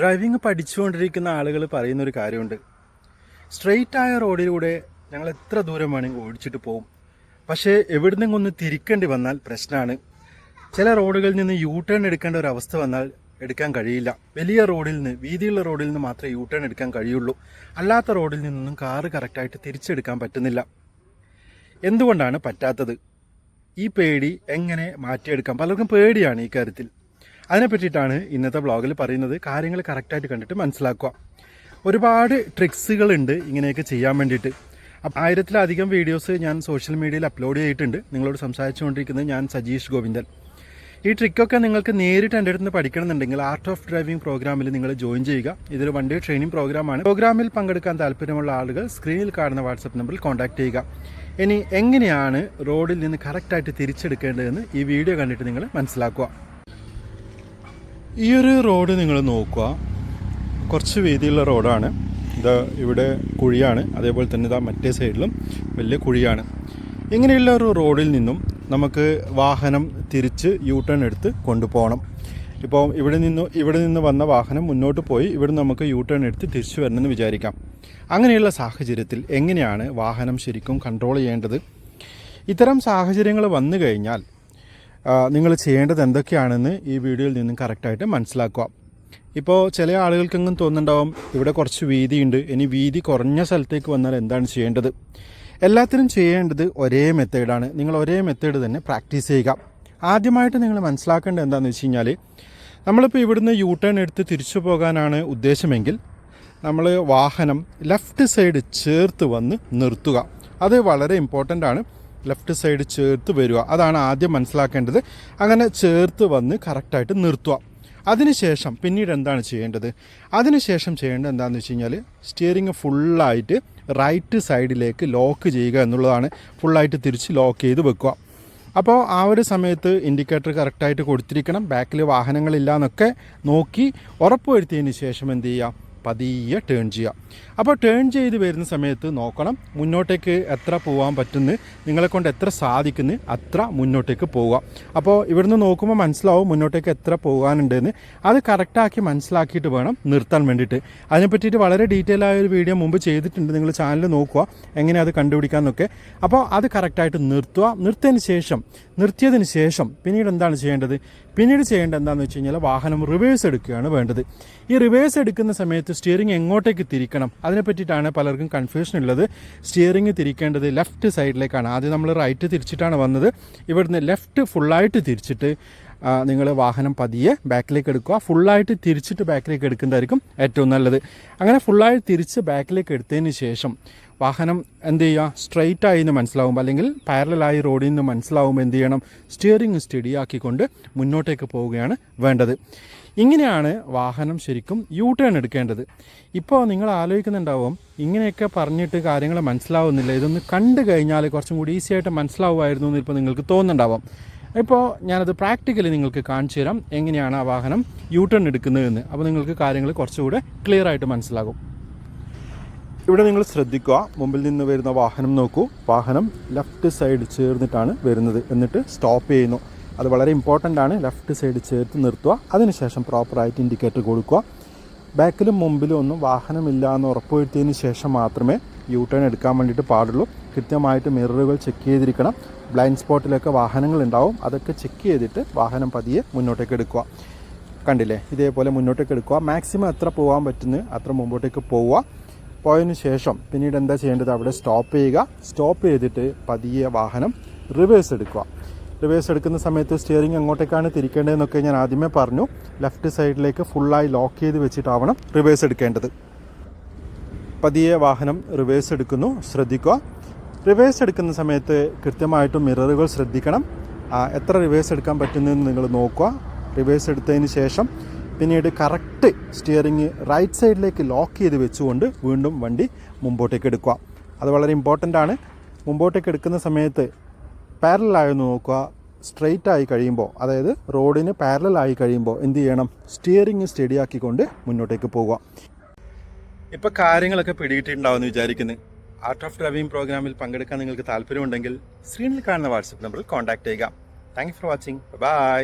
Driving പഠിച്ചുകൊണ്ടിരിക്കുന്ന ആളുകൾ പറയുന്ന ഒരു കാര്യമുണ്ട്. സ്ട്രെയിറ്റ് ആയ റോഡിലൂടെ ഞങ്ങൾ എത്ര ദൂരം വേണമെങ്കിൽ ഓടിച്ചിട്ട് പോകും പക്ഷേ എവിടുന്നെങ്കിലും ഒന്ന് തിരിക്കേണ്ടി വന്നാൽ പ്രശ്നമാണ് ചില റോഡുകളിൽ നിന്ന് യൂ ടേൺ എടുക്കേണ്ട ഒരു അവസ്ഥ വന്നാൽ എടുക്കാൻ കഴിയില്ല. വലിയ റോഡിൽ നിന്ന് വീതിയുള്ള റോഡിൽ നിന്ന് മാത്രമേ യൂ ടേൺ എടുക്കാൻ കഴിയുള്ളൂ. അല്ലാത്ത റോഡിൽ നിന്നൊന്നും കാറ് കറക്റ്റായിട്ട് തിരിച്ചെടുക്കാൻ പറ്റുന്നില്ല. എന്തുകൊണ്ടാണ് പറ്റാത്തത്? ഈ പേടി എങ്ങനെ മാറ്റിയെടുക്കാം? പലർക്കും പേടിയാണ് ഈ കാര്യത്തിൽ. അതിനെ പറ്റിയിട്ടാണ് ഇന്നത്തെ ബ്ലോഗിൽ പറയുന്നത്. കാര്യങ്ങൾ കറക്റ്റായിട്ട് കണ്ടിട്ട് മനസ്സിലാക്കുക. ഒരുപാട് ട്രിക്സുകളുണ്ട് ഇങ്ങനെയൊക്കെ ചെയ്യാൻ വേണ്ടിയിട്ട്. ആയിരത്തിലധികം വീഡിയോസ് ഞാൻ സോഷ്യൽ മീഡിയയിൽ അപ്ലോഡ് ചെയ്തിട്ടുണ്ട്. നിങ്ങളോട് സംസാരിച്ചുകൊണ്ടിരിക്കുന്നത് ഞാൻ സജീഷ് ഗോവിന്ദൻ. ഈ ട്രിക്കൊക്കെ നിങ്ങൾക്ക് നേരിട്ട് എന്റെ അടുത്ത് പഠിക്കണമെന്നുണ്ടെങ്കിൽ ആർട്ട് ഓഫ് ഡ്രൈവിംഗ് പ്രോഗ്രാമിൽ നിങ്ങൾ ജോയിൻ ചെയ്യുക. ഇതൊരു വൺ ഡേ ട്രെയിനിങ് പ്രോഗ്രാമാണ് പ്രോഗ്രാമിൽ പങ്കെടുക്കാൻ താല്പര്യമുള്ള ആളുകൾ സ്ക്രീനിൽ കാണുന്ന വാട്സപ്പ് നമ്പറിൽ കോൺടാക്ട് ചെയ്യുക. ഇനി എങ്ങനെയാണ് റോഡിൽ നിന്ന് കറക്റ്റായിട്ട് തിരിച്ചെടുക്കേണ്ടതെന്ന് ഈ വീഡിയോ കണ്ടിട്ട് നിങ്ങൾ മനസ്സിലാക്കുക. ഈ ഒരു റോഡ് നിങ്ങൾ നോക്കുക. കുറച്ച് വീതിയുള്ള റോഡാണ്. ഇത് ഇവിടെ കുഴിയാണ്. അതേപോലെ തന്നെ ഇതാ മറ്റേ സൈഡിലും വലിയ കുഴിയാണ്. ഇങ്ങനെയുള്ള ഒരു റോഡിൽ നിന്നും നമുക്ക് വാഹനം തിരിച്ച് യൂ ടേൺ എടുത്ത് കൊണ്ടുപോകണം. ഇപ്പോൾ ഇവിടെ നിന്ന് ഇവിടെ നിന്ന് വന്ന വാഹനം മുന്നോട്ട് പോയി ഇവിടെ നമുക്ക് യൂ ടേൺ എടുത്ത് തിരിച്ചു വരണമെന്ന് വിചാരിക്കാം. അങ്ങനെയുള്ള സാഹചര്യത്തിൽ എങ്ങനെയാണ് വാഹനം ശരിക്കും കൺട്രോൾ ചെയ്യേണ്ടത്? ഇത്തരം സാഹചര്യങ്ങൾ വന്നു കഴിഞ്ഞാൽ നിങ്ങൾ ചെയ്യേണ്ടത് എന്തൊക്കെയാണെന്ന് ഈ വീഡിയോയിൽ നിന്നും കറക്റ്റായിട്ട് മനസ്സിലാക്കുക. ഇപ്പോൾ ചില ആളുകൾക്കെങ്കിലും തോന്നുന്നുണ്ടാവും ഇവിടെ കുറച്ച് വീതിയുണ്ട് ഇനി വീതി കുറഞ്ഞ സ്ഥലത്തേക്ക് വന്നാൽ എന്താണ് ചെയ്യേണ്ടത്? എല്ലാത്തിനും ചെയ്യേണ്ടത് ഒരേ മെത്തേഡാണ്. നിങ്ങൾ ഒരേ മെത്തേഡ് തന്നെ പ്രാക്ടീസ് ചെയ്യുക. ആദ്യമായിട്ട് നിങ്ങൾ മനസ്സിലാക്കേണ്ടത് എന്താണെന്ന് വെച്ച് കഴിഞ്ഞാൽ നമ്മളിപ്പോൾ ഇവിടുന്ന് യൂ ടേൺ എടുത്ത് തിരിച്ചു പോകാനാണ് ഉദ്ദേശമെങ്കിൽ നമ്മൾ വാഹനം ലെഫ്റ്റ് സൈഡ് ചേർത്ത് വന്ന് നിർത്തുക. അത് വളരെ ഇമ്പോർട്ടന്റ് ആണ്. ലെഫ്റ്റ് സൈഡ് ചേർത്ത് വരിക. അതാണ് ആദ്യം മനസ്സിലാക്കേണ്ടത്. അങ്ങനെ ചേർത്ത് വന്ന് കറക്റ്റായിട്ട് നിർത്തുക. അതിനുശേഷം പിന്നീട് എന്താണ് ചെയ്യേണ്ടത്? അതിനുശേഷം ചെയ്യേണ്ടത് എന്താണെന്ന് വെച്ച് കഴിഞ്ഞാൽ സ്റ്റിയറിങ് ഫുള്ളായിട്ട് റൈറ്റ് സൈഡിലേക്ക് ലോക്ക് ചെയ്യുക എന്നുള്ളതാണ്. ഫുള്ളായിട്ട് തിരിച്ച് ലോക്ക് ചെയ്ത് വെക്കുക. അപ്പോൾ ആ ഒരു സമയത്ത് ഇൻഡിക്കേറ്റർ കറക്റ്റായിട്ട് കൊടുത്തിരിക്കണം. ബാക്കിൽ വാഹനങ്ങളില്ല എന്നൊക്കെ നോക്കി ഉറപ്പുവരുത്തിയതിന് ശേഷം എന്ത് ചെയ്യുക? പതിയെ ടേൺ ചെയ്യുക അപ്പോൾ ടേൺ ചെയ്ത് വരുന്ന സമയത്ത് നോക്കണം മുന്നോട്ടേക്ക് എത്ര പോകാൻ പറ്റുന്ന നിങ്ങളെ കൊണ്ട് എത്ര സാധിക്കുന്നു അത്ര മുന്നോട്ടേക്ക് പോവുക. അപ്പോൾ ഇവിടുന്ന് നോക്കുമ്പോൾ മനസ്സിലാവും മുന്നോട്ടേക്ക് എത്ര പോകാനുണ്ടെന്ന്. അത് കറക്റ്റാക്കി മനസ്സിലാക്കിയിട്ട് വേണം നിർത്താൻ വേണ്ടിയിട്ട്. അതിനെ പറ്റിയിട്ട് വളരെ ഡീറ്റെയിൽ ആയ ഒരു വീഡിയോ മുമ്പ് ചെയ്തിട്ടുണ്ട്. നിങ്ങൾ ചാനൽ നോക്കുക എങ്ങനെ അത് കണ്ടുപിടിക്കാമെന്നൊക്കെ. അപ്പോൾ അത് കറക്റ്റായിട്ട് നിർത്തുക. നിർത്തിയതിന് ശേഷം നിർത്തിയതിന് ശേഷം പിന്നീട് എന്താണ് ചെയ്യേണ്ടത്? പിന്നീട് ചെയ്യേണ്ടത് എന്താണെന്ന് വെച്ച് കഴിഞ്ഞാൽ വാഹനം റിവേഴ്സ് എടുക്കുകയാണ് വേണ്ടത്. ഈ റിവേഴ്സ് എടുക്കുന്ന സമയത്ത് സ്റ്റിയറിംഗ് എങ്ങോട്ടേക്ക് തിരിക്കണം? അതിനെ പറ്റിയിട്ടാണ് പലർക്കും കൺഫ്യൂഷൻ ഉള്ളത്. സ്റ്റിയറിംഗ് തിരിക്കേണ്ടത് ലെഫ്റ്റ് സൈഡിലേക്കാണ് ആദ്യം നമ്മൾ റൈറ്റ് തിരിച്ചിട്ടാണ് വന്നത്. ഇവിടുന്ന് ലെഫ്റ്റ് ഫുള്ളായിട്ട് തിരിച്ചിട്ട് നിങ്ങൾ വാഹനം പതിയെ ബാക്കിലേക്ക് എടുക്കുക. ഫുള്ളായിട്ട് തിരിച്ചിട്ട് ബാക്കിലേക്ക് എടുക്കുന്നതായിരിക്കും ഏറ്റവും നല്ലത്. അങ്ങനെ ഫുള്ളായി തിരിച്ച് ബാക്കിലേക്ക് എടുത്തതിന് ശേഷം വാഹനം എന്ത് ചെയ്യുക? സ്ട്രെയിറ്റ് ആയി എന്ന് മനസ്സിലാവും അല്ലെങ്കിൽ പാരലായി റോഡിൽ നിന്ന് മനസ്സിലാവുമ്പോൾ എന്ത് ചെയ്യണം? സ്റ്റിയറിംഗ് സ്റ്റഡി ആക്കിക്കൊണ്ട് മുന്നോട്ടേക്ക് പോവുകയാണ് വേണ്ടത്. ഇങ്ങനെയാണ് വാഹനം ശരിക്കും യൂ ടേൺ എടുക്കേണ്ടത്. ഇപ്പോൾ നിങ്ങൾ ആലോചിക്കുന്നുണ്ടാവും ഇങ്ങനെയൊക്കെ പറഞ്ഞിട്ട് കാര്യങ്ങൾ മനസ്സിലാവുന്നില്ല. ഇതൊന്ന് കണ്ടു കഴിഞ്ഞാൽ കുറച്ചും കൂടി ഈസി ആയിട്ട് മനസ്സിലാവുമായിരുന്നു എന്ന് ഇപ്പോൾ നിങ്ങൾക്ക് തോന്നുന്നുണ്ടാവും. ഇപ്പോൾ ഞാനത് പ്രാക്ടിക്കലി നിങ്ങൾക്ക് കാണിച്ചു തരാം എങ്ങനെയാണ് ആ വാഹനം യൂ ടേൺ എടുക്കുന്നതെന്ന് അപ്പോൾ നിങ്ങൾക്ക് കാര്യങ്ങൾ കുറച്ചുകൂടെ ക്ലിയർ ആയിട്ട് മനസ്സിലാകും. ഇവിടെ നിങ്ങൾ ശ്രദ്ധിക്കുക മുമ്പിൽ നിന്ന് വരുന്ന വാഹനം നോക്കൂ. വാഹനം ലെഫ്റ്റ് സൈഡ് ചേർന്നിട്ടാണ് വരുന്നത്. എന്നിട്ട് സ്റ്റോപ്പ് ചെയ്യുന്നു. അത് വളരെ ഇമ്പോർട്ടന്റ് ആണ്. ലെഫ്റ്റ് സൈഡ് ചേർത്ത് നിർത്തുക. അതിനുശേഷം പ്രോപ്പറായിട്ട് ഇൻഡിക്കേറ്റർ കൊടുക്കുക. ബാക്കിലും മുമ്പിലും ഒന്നും വാഹനമില്ല എന്ന് ഉറപ്പുവരുത്തിയതിന് ശേഷം മാത്രമേ യൂ ടേൺ എടുക്കാൻ വേണ്ടിയിട്ട് പാടുള്ളൂ. കൃത്യമായിട്ട് മിററുകൾ ചെക്ക് ചെയ്തിരിക്കണം. ബ്ലൈൻഡ് സ്പോട്ടിലൊക്കെ വാഹനങ്ങൾ ഉണ്ടാവും. അതൊക്കെ ചെക്ക് ചെയ്തിട്ട് വാഹനം പതിയെ മുന്നോട്ടേക്ക് എടുക്കുക. കണ്ടില്ലേ? ഇതേപോലെ മുന്നോട്ടേക്ക് എടുക്കുക. മാക്സിമം എത്ര പോകാൻ പറ്റുന്നു അത്ര മുമ്പോട്ടേക്ക് പോവുക. പോയതിന് ശേഷം പിന്നീട് എന്താ ചെയ്യേണ്ടത്? അവിടെ സ്റ്റോപ്പ് ചെയ്യുക. സ്റ്റോപ്പ് ചെയ്തിട്ട് പതിയെ വാഹനം റിവേഴ്സ് എടുക്കുക. റിവേഴ്സ് എടുക്കുന്ന സമയത്ത് സ്റ്റിയറിംഗ് എങ്ങോട്ടേക്കാണ് തിരിക്കേണ്ടതെന്നൊക്കെ ഞാൻ ആദ്യമേ പറഞ്ഞു. ലെഫ്റ്റ് സൈഡിലേക്ക് ഫുള്ളായി ലോക്ക് ചെയ്ത് വെച്ചിട്ടാവണം റിവേഴ്സ് എടുക്കേണ്ടത്. പതിയെ വാഹനം റിവേഴ്സ് എടുക്കുന്നു ശ്രദ്ധിക്കുക. റിവേഴ്സ് എടുക്കുന്ന സമയത്ത് കൃത്യമായിട്ടും മിററുകൾ ശ്രദ്ധിക്കണം. എത്ര റിവേഴ്സ് എടുക്കാൻ പറ്റുന്നതെന്ന് നിങ്ങൾ നോക്കുക. റിവേഴ്സ് എടുത്തതിന് ശേഷം പിന്നീട് കറക്റ്റ് സ്റ്റിയറിംഗ് റൈറ്റ് സൈഡിലേക്ക് ലോക്ക് ചെയ്ത് വെച്ചുകൊണ്ട് വീണ്ടും വണ്ടി മുമ്പോട്ടേക്ക് എടുക്കുക. അത് വളരെ ഇമ്പോർട്ടന്റ് ആണ്. മുമ്പോട്ടേക്ക് എടുക്കുന്ന സമയത്ത് പാരലായെന്ന് നോക്കുക സ്ട്രെയിറ്റ് ആയി കഴിയുമ്പോൾ അതായത് റോഡിന് പാരലായി കഴിയുമ്പോൾ എന്ത് ചെയ്യണം? സ്റ്റിയറിംഗ് സ്റ്റഡി ആക്കിക്കൊണ്ട് മുന്നോട്ടേക്ക് പോകുക ഇപ്പോൾ കാര്യങ്ങളൊക്കെ പിടികിട്ടിട്ടുണ്ടാവുമെന്ന് വിചാരിക്കുന്നു. ആർട്ട് ഓഫ് ഡ്രൈവിംഗ് പ്രോഗ്രാമിൽ പങ്കെടുക്കാൻ നിങ്ങൾക്ക് താല്പര്യമുണ്ടെങ്കിൽ സ്ക്രീനിൽ കാണുന്ന വാട്സപ്പ് നമ്പറിൽ കോൺടാക്ട് ചെയ്യുക. Thank for watching bye